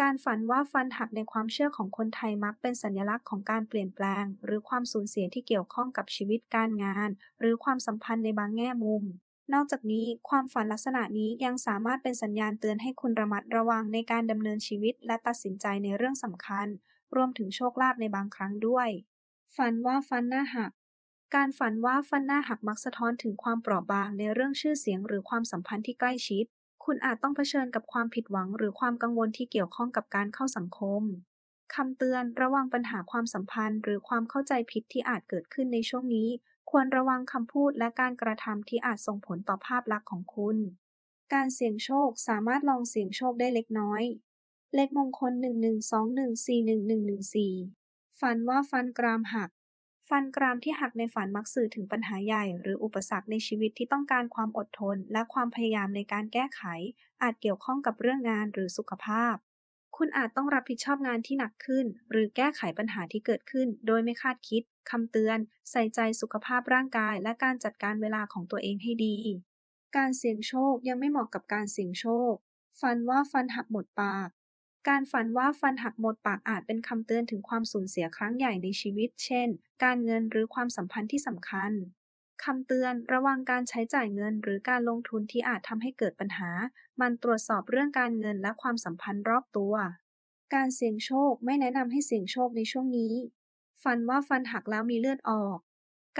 การฝันว่าฟันหักในความเชื่อของคนไทยมักเป็นสัญลักษณ์ของการเปลี่ยนแปลง หรือความสูญเสียที่เกี่ยวข้องกับชีวิตการงาน หรือความสัมพันธ์ในบางแง่มุม นอกจากนี้ความฝันลักษณะนี้ยังสามารถเป็นสัญญาณเตือนให้คุณระมัดระวังในการดำเนินชีวิตและตัดสินใจในเรื่องสำคัญ รวมถึงโชคลาภในบางครั้งด้วย ฝันว่าฟันหน้าหักการฝันว่าฟันหน้าหักมักสะท้อนถึงความเปราะบางในเรื่องชื่อเสียงหรือความสัมพันธ์ที่ใกล้ชิด คุณอาจต้องเผชิญกับความผิดหวังหรือความกังวลที่เกี่ยวข้องกับการเข้าสังคมคำเตือนระวังปัญหาความสัมพันธ์ หรือความเข้าใจผิดที่อาจเกิดขึ้นในช่วงนี้ ควรระวังคำพูดและการกระทำที่อาจส่งผลต่อภาพลักษณ์ของคุณ การเสี่ยงโชคสามารถลองเสี่ยงโชคได้เล็กน้อย เลขมงคล 1 1 2 1 4 1 1 1 4 ฝันว่าฟันกรามหัก ฟันกรามที่หักในฝันมักสื่อถึงปัญหาใหญ่หรืออุปสรรคในชีวิตที่ต้องการความอดทน และความพยายามในการแก้ไข อาจเกี่ยวข้องกับเรื่องงานหรือสุขภาพ คุณอาจต้องรับผิดชอบงานที่หนักขึ้น หรือแก้ไขปัญหาที่เกิดขึ้น โดยไม่คาดคิดคำเตือน ใส่ใจสุขภาพร่างกาย และการจัดการเวลาของตัวเองให้ดี การเสี่ยงโชคยังไม่เหมาะกับการเสี่ยงโชคฝันว่าฟันหักหมดปาก การฝันว่าฟันหักหมดปากอาจเป็นคำเตือนถึงความสูญเสียครั้งใหญ่ในชีวิต เช่น การเงินหรือความสัมพันธ์ที่สำคัญคำเตือน ระวังการใช้จ่ายเงินหรือการลงทุนที่อาจทำให้เกิดปัญหา มันตรวจสอบเรื่องการเงินและความสัมพันธ์รอบตัว การเสี่ยงโชคไม่แนะนำให้เสี่ยงโชคในช่วงนี้ ฝันว่าฟันหักแล้วมีเลือดออก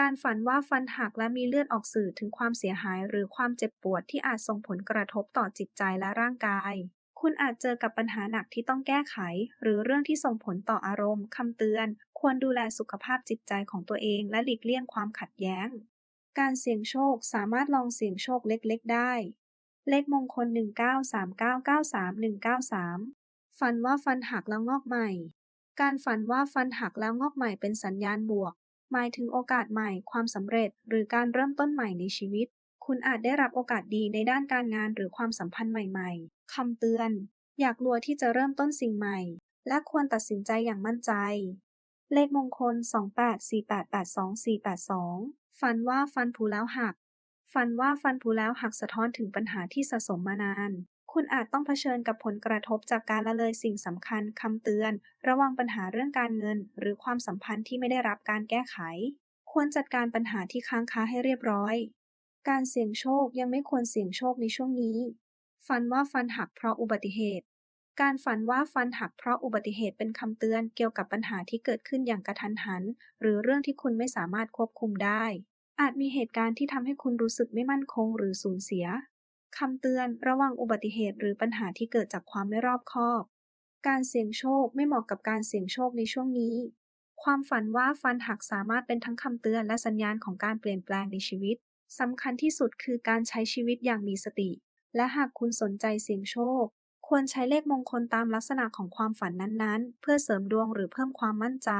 การฝันว่าฟันหักและมีเลือดออกสื่อถึงความเสียหายหรือความเจ็บปวดที่อาจส่งผลกระทบต่อจิตใจและร่างกาย คุณอาจเจอกับปัญหาหนักที่ต้องแก้ไข หรือเรื่องที่ส่งผลต่ออารมณ์คำเตือน ควรดูแลสุขภาพจิตใจของตัวเองและหลีกเลี่ยงความขัดแย้ง การเสี่ยงโชคสามารถลองเสี่ยงโชคเล็กๆ ได้ เลขมงคล 193993193 ฝันว่าฟันหักแล้วงอกใหม่ การฝันว่าฟันหักแล้วงอกใหม่เป็นสัญญาณบวก หมายถึงโอกาสใหม่ ความสำเร็จ หรือการเริ่มต้นใหม่ในชีวิต คุณอาจได้รับโอกาสดีในด้านการงานหรือความสัมพันธ์ใหม่ ๆ คำเตือน อยากลัวที่จะเริ่มต้นสิ่งใหม่ และควรตัดสินใจอย่างมั่นใจ เลขมงคล 28488242ฝันว่าฟันผุแล้วหักฝันว่าฟันผุแล้วหักสะท้อนถึงปัญหาที่สะสมมานาน คุณอาจต้องเผชิญกับผลกระทบจากการละเลยสิ่งสำคัญคำเตือน ระวังปัญหาเรื่องการเงิน หรือความสัมพันธ์ที่ไม่ได้รับการแก้ไข ควรจัดการปัญหาที่ค้างคาให้เรียบร้อยการเสี่ยงโชคยังไม่ควรเสี่ยงโชคในช่วงนี้ ฝันว่าฟันหักเพราะอุบัติเหตุ การฝันว่าฟันหักเพราะอุบัติเหตุเป็นคำเตือนเกี่ยวกับปัญหาที่เกิดขึ้นอย่างกระทันหัน หรือเรื่องที่คุณไม่สามารถควบคุมได้ อาจมีเหตุการณ์ที่ทำให้คุณรู้สึกไม่มั่นคงหรือสูญเสียคำเตือนระวังอุบัติเหตุหรือปัญหาที่เกิดจากความไม่รอบคอบ การเสี่ยงโชคไม่เหมาะกับการเสี่ยงโชคในช่วงนี้ ความฝันว่าฟันหักสามารถเป็นทั้งคำเตือนและสัญญาณของการเปลี่ยนแปลงในชีวิตสำคัญที่สุดคือการใช้ชีวิตอย่างมีสติ และหากคุณสนใจเสี่ยงโชค ควรใช้เลขมงคลตามลักษณะของความฝันนั้นๆ เพื่อเสริมดวงหรือเพิ่มความมั่นใจ